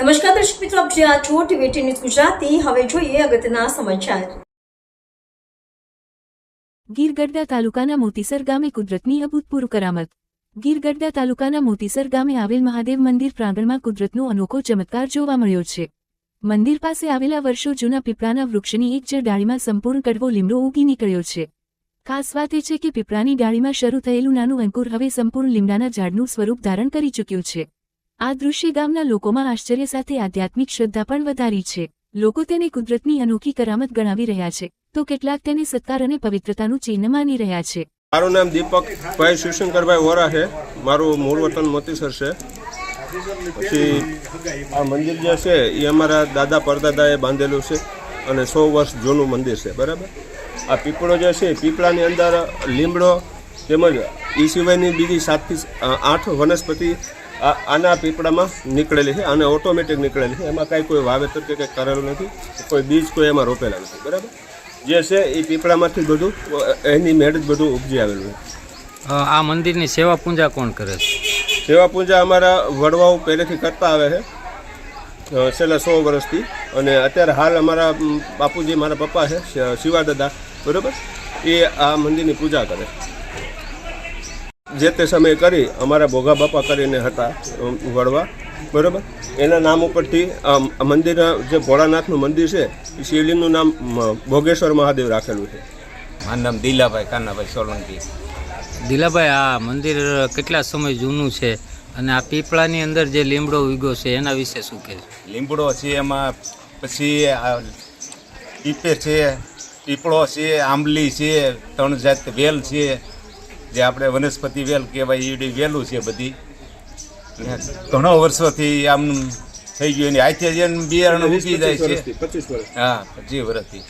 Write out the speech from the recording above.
નમસ્કાર દર્શક મિત્રો, આપ જે આ છો ટીવી ન્યૂઝ ગુજરાતી. હવે જોઈએ અગત્યના સમાચાર. ગીરગઢડા તાલુકાના મોતીસર ગામે કુદરતની અભૂતપૂર્વ કરામત. ગીરગઢડા તાલુકાના મોતીસર ગામે આવેલ મહાદેવ મંદિર પ્રાંગણમાં કુદરતનો અનોખો ચમત્કાર જોવા મળ્યો છે. મંદિર પાસે આવેલા વર્ષો જૂના પીપળાના વૃક્ષની એક જ ડાળીમાં સંપૂર્ણ કડવો લીમડો ઉગી નીકળ્યો છે. ખાસ વાત એ છે કે પીપળાની ડાળીમાં શરૂ થયેલું નાનું અંકુર હવે સંપૂર્ણ લીમડાના ઝાડનું સ્વરૂપ ધારણ કરી ચૂક્યું છે. આ દૃશ્ય ગામના લોકોમાં આશ્ચર્ય સાથે આધ્યાત્મિક શ્રદ્ધા પણ વધારી છે. લોકો તેને કુદરતની અનોખી કરામત ગણાવી રહ્યા છે. તો કેટલાક તેને સત્કાર અને પવિત્રતાનું ચિહ્ન માની રહ્યા છે. મારું નામ દીપક ભાઈ શિવશંકરભાઈ વોરા છે. મારું મૂળ વતન મોતીસર છે. પછી આ મંદિર જે છે, એ અમારા દાદા પરદાદાએ બાંધેલું છે અને સો વર્ષ જૂનું મંદિર છે, બરાબર? આ પીપળો જે છે પીપળાની અંદર લીમડો તેમજ એ સિવાયની બીજી સાતથી આઠ વનસ્પતિ આના પીપળામાં નીકળેલી છે અને ઓટોમેટિક નીકળેલી છે. એમાં કાંઈ કોઈ વાવેતર કે કંઈ કરેલું નથી કોઈ બીજ કોઈ એમાં રોપેલા નથી બરાબર? જે છે એ પીપળામાંથી બધું એની મેળ જ બધું ઉપજી આવેલું છે. આ મંદિરની સેવા પૂજા કોણ કરે છે? સેવા પૂજા અમારા વડવાઓ પહેલેથી કરતા આવે છે. છેલ્લા સો વર્ષથી. અને અત્યારે હાલ અમારા બાપુજી મારા પપ્પા છે શ- શિવા દાદા બરાબર? એ આ મંદિરની પૂજા કરે. જે તે સમયે કરી અમારા ભોગા બાપા કરીને હતા વડવા બરાબર? એના નામ ઉપરથી મંદિરના જે ભોળાનાથનું મંદિર છે એ શિવલિંગનું નામ ભોગેશ્વર મહાદેવ રાખેલું છે. મારું નામ દિલાભાઈ કાનાભાઈ સોલંકી. દિલાભાઈ આ મંદિર કેટલા સમય જૂનું છે? અને આ પીપળાની અંદર જે લીમડો ઉગ્યો છે એના વિશે શું કહે લીમડો છે એમાં પછી આ પીપે છે પીપળો છે આંબલી છે ત્રણ જાત વેલ છે જે આપણે વનસ્પતિ વેલ કહેવાય ઈડી વેલું છે બધી. ઘણો વર્ષોથી આમ થઈ ગયું એની હાથે બિયારણ ઉગી જાય છે. હા પચીસ વર્ષથી.